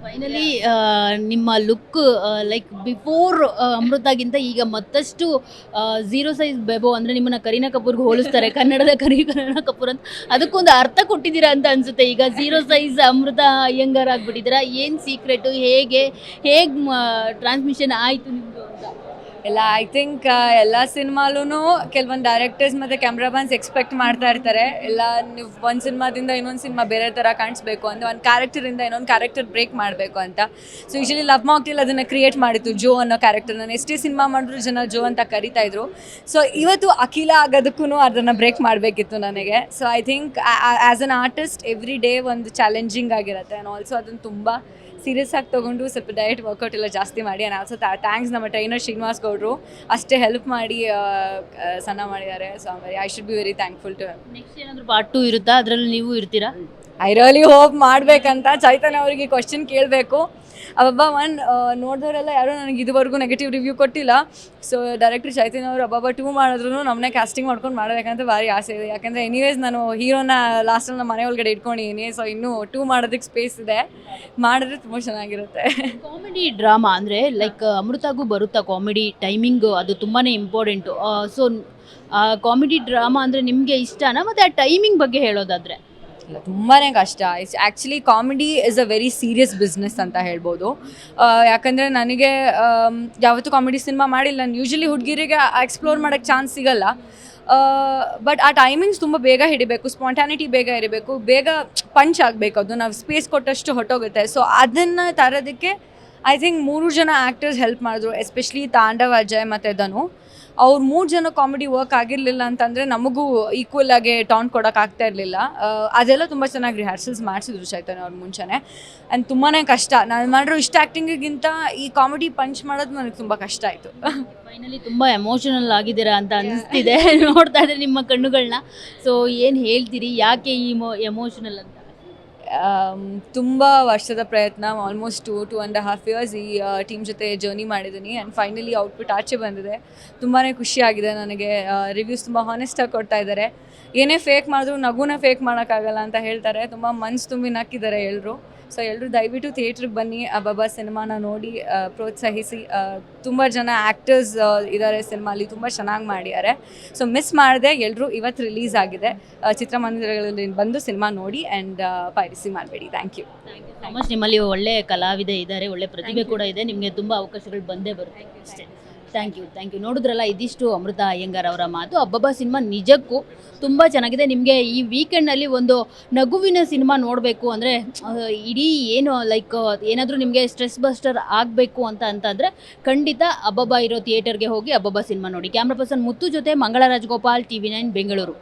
Finally ನಿಮ್ಮ look like before ಅಮೃತಾಗಿಂತ ಈಗ ಮತ್ತಷ್ಟು ಝೀರೋ ಸೈಜ್ ಬೆಬೋ ಅಂದರೆ ನಿಮ್ಮನ್ನ ಕರೀನಾ ಕಪೂರ್ಗೆ ಹೋಲಿಸ್ತಾರೆ. ಕನ್ನಡದ ಕರಿ ಕರೀನಾ ಕಪೂರ್ ಅಂತ. ಅದಕ್ಕೊಂದು ಅರ್ಥ ಕೊಟ್ಟಿದ್ದೀರಾ ಅಂತ ಅನ್ಸುತ್ತೆ. ಈಗ ಝೀರೋ ಸೈಜ್ ಅಮೃತ ಅಯ್ಯಂಗಾರ್ ಆಗ್ಬಿಟ್ಟಿದ್ದೀರಾ. ಏನು ಸೀಕ್ರೆಟು ಹೇಗೆ ಹೇಗೆ ಟ್ರಾನ್ಸ್ಮಿಷನ್ ಆಯಿತು ನಿಮ್ಮದು ಎಲ್ಲ ಐ ಥಿಂಕ್ ಎಲ್ಲ ಸಿನಿಮಾಲೂ ಕೆಲವೊಂದು ಡೈರೆಕ್ಟರ್ಸ್ ಮತ್ತು ಕ್ಯಾಮ್ರಾಮನ್ಸ್ ಎಕ್ಸ್ಪೆಕ್ಟ್ ಮಾಡ್ತಾ ಇರ್ತಾರೆ. ಎಲ್ಲ, ನೀವು ಒಂದು ಸಿನಿಮಾದಿಂದ ಇನ್ನೊಂದು ಸಿನಿಮಾ ಬೇರೆ ಥರ ಕಾಣಿಸ್ಬೇಕು ಅಂತ, ಒಂದು ಕ್ಯಾರೆಕ್ಟರಿಂದ ಇನ್ನೊಂದು ಕ್ಯಾರೆಕ್ಟರ್ ಬ್ರೇಕ್ ಮಾಡಬೇಕು ಅಂತ. ಸೊ ಯೂಶಲಿ ಲವ್ ಮಾಕ್ಟಿಲ್ ಅದನ್ನು ಕ್ರಿಯೇಟ್ ಮಾಡಿತ್ತು ಜೋ ಅನ್ನೋ ಕ್ಯಾರೆಕ್ಟರ್ ನಾನು. ಎಷ್ಟೇ ಸಿನಿಮಾ ಮಾಡಿದ್ರು ಜನ ಜೋ ಅಂತ ಕರಿತಾ ಇದ್ರು. ಸೊ ಇವತ್ತು ಅಖಿಲ ಆಗೋದಕ್ಕೂ ಅದನ್ನು ಬ್ರೇಕ್ ಮಾಡಬೇಕಿತ್ತು ನನಗೆ. So I think as an artist every day ಒಂದು ಚಾಲೆಂಜಿಂಗ್ ಆಗಿರುತ್ತೆ. ಆ್ಯಂಡ್ ಆಲ್ಸೋ ಅದನ್ನು ತುಂಬ ಸೀರಿಯಸ್ ಆಗಿ ತೊಗೊಂಡು ಸ್ವಲ್ಪ ಡಯಟ್ ವರ್ಕೌಟ್ ಎಲ್ಲ ಜಾಸ್ತಿ ಮಾಡಿ. ಆ್ಯಂಡ್ ಆಲ್ಸೋ ಥ್ಯಾಂಕ್ಸ್ ನಮ್ಮ ಟ್ರೈನರ್ ಶ್ರೀನಿವಾಸ್ ಗೌಡ್ರು ಅಷ್ಟೇ ಹೆಲ್ಪ್ ಮಾಡಿ ಸಣ್ಣ ಮಾಡಿದ್ದಾರೆ. So I should be very thankful to next ಏನಾದರೂ ಪಾರ್ಟ್ ಟು ಇರುತ್ತಾ? ಅದರಲ್ಲಿ ನೀವು ಇರ್ತೀರಾ? ಐ ರಿಯಲಿ ಹೋಪ್ ಮಾಡ್ಬೇಕಂತ ಚೈತನ್ಯ ಅವರಿಗೆ ಕ್ವಶನ್ ಕೇಳಬೇಕು. ಅಬ್ಬಬ್ಬ ಒನ್ ನೋಡಿದವರೆಲ್ಲ ಯಾರೂ ನನಗೆ ಇದುವರೆಗೂ ನೆಗೆಟಿವ್ ರಿವ್ಯೂ ಕೊಟ್ಟಿಲ್ಲ. ಸೊ ಡೈರೆಕ್ಟರ್ ಚೈತನ್ಯ ಅವರು ಅಬ್ಬಬ್ಬ ಟೂ ಮಾಡಿದ್ರು ನಮ್ಮನ್ನೇ ಕಾಸ್ಟಿಂಗ್ ಮಾಡ್ಕೊಂಡು ಮಾಡಬೇಕಂತ ಭಾರಿ ಆಸೆ ಇದೆ. ಯಾಕಂದರೆ ಎನಿವೇಸ್ ನಾನು ಹೀರೋನ ಲಾಸ್ಟಲ್ಲಿ ನಮ್ಮ ಮನೆ ಒಳಗಡೆ ಇಟ್ಕೊಂಡಿದ್ದೀನಿ ಸೊ ಇನ್ನೂ ಟೂ ಮಾಡೋದಕ್ಕೆ ಸ್ಪೇಸ್ ಇದೆ. ಮಾಡಿದ್ರೆ ತುಂಬ ಚೆನ್ನಾಗಿರುತ್ತೆ. ಕಾಮಿಡಿ ಡ್ರಾಮಾ ಅಂದರೆ ಲೈಕ್ ಅಮೃತಾಗೂ ಬರುತ್ತಾ ಕಾಮಿಡಿ ಟೈಮಿಂಗ್ ಅದು ತುಂಬಾ ಇಂಪಾರ್ಟೆಂಟು ಸೊ ಕಾಮಿಡಿ ಡ್ರಾಮಾ ಅಂದರೆ ನಿಮಗೆ ಇಷ್ಟನಾ? ಮತ್ತು ಆ ಟೈಮಿಂಗ್ ಬಗ್ಗೆ ಹೇಳೋದಾದರೆ? ಇಲ್ಲ ತುಂಬಾ ಕಷ್ಟ. It's actually comedy is a very serious business ಅಂತ ಹೇಳ್ಬೋದು. ಯಾಕಂದರೆ ನನಗೆ ಯಾವತ್ತು ಯಾವತ್ತೂ ಕಾಮಿಡಿ ಸಿನಿಮಾ ಮಾಡಿಲ್ಲ. ನಾನು ಯೂಶಲಿ ಹುಡುಗಿರಿಗೆ ಎಕ್ಸ್ಪ್ಲೋರ್ ಮಾಡೋಕ್ಕೆ ಚಾನ್ಸ್ ಸಿಗಲ್ಲ. ಬಟ್ ಆ ಟೈಮಿಂಗ್ಸ್ ತುಂಬ ಬೇಗ ಹಿಡಿಬೇಕು. ಸ್ಪಾಂಟಾನಿಟಿ ಬೇಗ ಇರಬೇಕು. ಬೇಗ ಪಂಚ್ ಆಗಬೇಕು. ಅದು ನಾವು ಸ್ಪೇಸ್ ಕೊಟ್ಟಷ್ಟು ಹೊಟ್ಟೋಗುತ್ತೆ ಸೊ ಅದನ್ನು ತರೋದಕ್ಕೆ ಐ ಥಿಂಕ್ ಮೂರು ಜನ ಆ್ಯಕ್ಟರ್ಸ್ ಹೆಲ್ಪ್ ಮಾಡಿದ್ರು. ಎಸ್ಪೆಷಲಿ ತಾಂಡವ, ಅಜಯ್ ಮತ್ತು ಧನು. ಅವ್ರು ಮೂರು ಜನ ಕಾಮಿಡಿ ವರ್ಕ್ ಆಗಿರಲಿಲ್ಲ ಅಂತಂದರೆ ನಮಗೂ ಈಕ್ವಲ್ ಆಗಿ ಟಾನ್ ಕೊಡೋಕ್ಕಾಗ್ತಾ ಇರಲಿಲ್ಲ. ಅದೆಲ್ಲ ತುಂಬ ಚೆನ್ನಾಗಿ ರಿಹರ್ಸಲ್ಸ್ ಮಾಡಿಸಿದ್ರು ಚೈತನ್ಯ ಅವ್ರ ಮುಂಚೆನೆ. ಆ್ಯಂಡ್ ತುಂಬಾ ಕಷ್ಟ. ನಾನು ಮಾಡಿರೋ ಇಷ್ಟ ಆ್ಯಕ್ಟಿಂಗಿಗಿಂತ ಈ ಕಾಮಿಡಿ ಪಂಚ್ ಮಾಡೋದು ನನಗೆ ತುಂಬ ಕಷ್ಟ ಆಯಿತು. ಫೈನಲಿ ತುಂಬ ಎಮೋಷನಲ್ ಆಗಿದ್ದೀರಾ ಅಂತ ಅನಿಸ್ತಿದೆ. ನೋಡ್ತಾ ಇದ್ರೆ ನಿಮ್ಮ ಕಣ್ಣುಗಳನ್ನ ಸೊ ಏನು ಹೇಳ್ತೀರಿ? ಯಾಕೆ ಈ ಎಮೋಷನಲ್ ಅಂತ? ತುಂಬ ವರ್ಷದ ಪ್ರಯತ್ನ almost two two and half years ಈ ಟೀಮ್ ಜೊತೆ ಜರ್ನಿ ಮಾಡಿದ್ದೀನಿ ಆ್ಯಂಡ್ ಫೈನಲಿ ಔಟ್ಪುಟ್ ಆಚೆ ಬಂದಿದೆ. ತುಂಬಾ ಖುಷಿಯಾಗಿದೆ ನನಗೆ ರಿವ್ಯೂಸ್ ತುಂಬ ಹಾನೆಸ್ಟಾಗಿ ಕೊಡ್ತಾ ಇದ್ದಾರೆ. ಏನೇ ಫೇಕ್ ಮಾಡಿದ್ರು ನಗುನ ಫೇಕ್ ಮಾಡೋಕ್ಕಾಗಲ್ಲ ಅಂತ ಹೇಳ್ತಾರೆ, ತುಂಬ ಮನ್ಸು ತುಂಬಿ ನಕ್ಕಿದ್ದಾರೆ ಎಲ್ಲರೂ ಸೊ ಎಲ್ಲರೂ ದಯವಿಟ್ಟು ಥಿಯೇಟ್ರಿಗೆ ಬನ್ನಿ ಅಬಾಬಾ ಸಿನಿಮಾನ ನೋಡಿ ಪ್ರೋತ್ಸಾಹಿಸಿ ತುಂಬ ಜನ ಆ್ಯಕ್ಟರ್ಸ್ ಇದ್ದಾರೆ ಸಿನಿಮಾಲಿ, ತುಂಬ ಚೆನ್ನಾಗಿ ಮಾಡಿದ್ದಾರೆ. ಸೊ ಮಿಸ್ ಮಾಡಿದೆ ಎಲ್ಲರೂ ಇವತ್ತು ರಿಲೀಸ್ ಆಗಿದೆ. ಚಿತ್ರಮಂದಿರಗಳಲ್ಲಿ ಬಂದು ಸಿನಿಮಾ ನೋಡಿ ಆ್ಯಂಡ್ ಪೈರಸಿ ಮಾಡಬೇಡಿ. ಥ್ಯಾಂಕ್ ಯು ಮಚ್ ನಿಮ್ಮಲ್ಲಿ ಒಳ್ಳೆ ಕಲಾವಿದೆ ಇದ್ದಾರೆ ಒಳ್ಳೆ ಪ್ರತಿಭೆ ಕೂಡ ಇದೆ. ನಿಮಗೆ ತುಂಬ ಅವಕಾಶಗಳು ಬಂದೇ ಬರುತ್ತೆ ಅಷ್ಟೇ. ಥ್ಯಾಂಕ್ ಯು ಥ್ಯಾಂಕ್ ಯು ನೋಡಿದ್ರಲ್ಲ ಇದಿಷ್ಟು ಅಮೃತ ಅಯ್ಯಂಗಾರ್ ಅವರ ಮಾತು. ಅಬ್ಬಬ್ಬ ಸಿನಿಮಾ ನಿಜಕ್ಕೂ ತುಂಬ ಚೆನ್ನಾಗಿದೆ. ನಿಮಗೆ ಈ ವೀಕೆಂಡ್ನಲ್ಲಿ ಒಂದು ನಗುವಿನ ಸಿನಿಮಾ ನೋಡಬೇಕು ಅಂದರೆ ಇಡೀ ಏನು ಲೈಕ್ ಏನಾದರೂ ನಿಮಗೆ ಸ್ಟ್ರೆಸ್ ಬಸ್ಟರ್ ಆಗಬೇಕು ಅಂತ ಅಂತಂದರೆ ಖಂಡಿತ ಅಬ್ಬಬ್ಬ ಇರೋ ಥಿಯೇಟರ್ಗೆ ಹೋಗಿ ಅಬ್ಬಬ್ಬ ಸಿನಿಮಾ ನೋಡಿ. ಕ್ಯಾಮ್ರಾ ಪರ್ಸನ್ ಮುತ್ತು ಜೊತೆ Mangala Rajagopal T V nine Bengaluru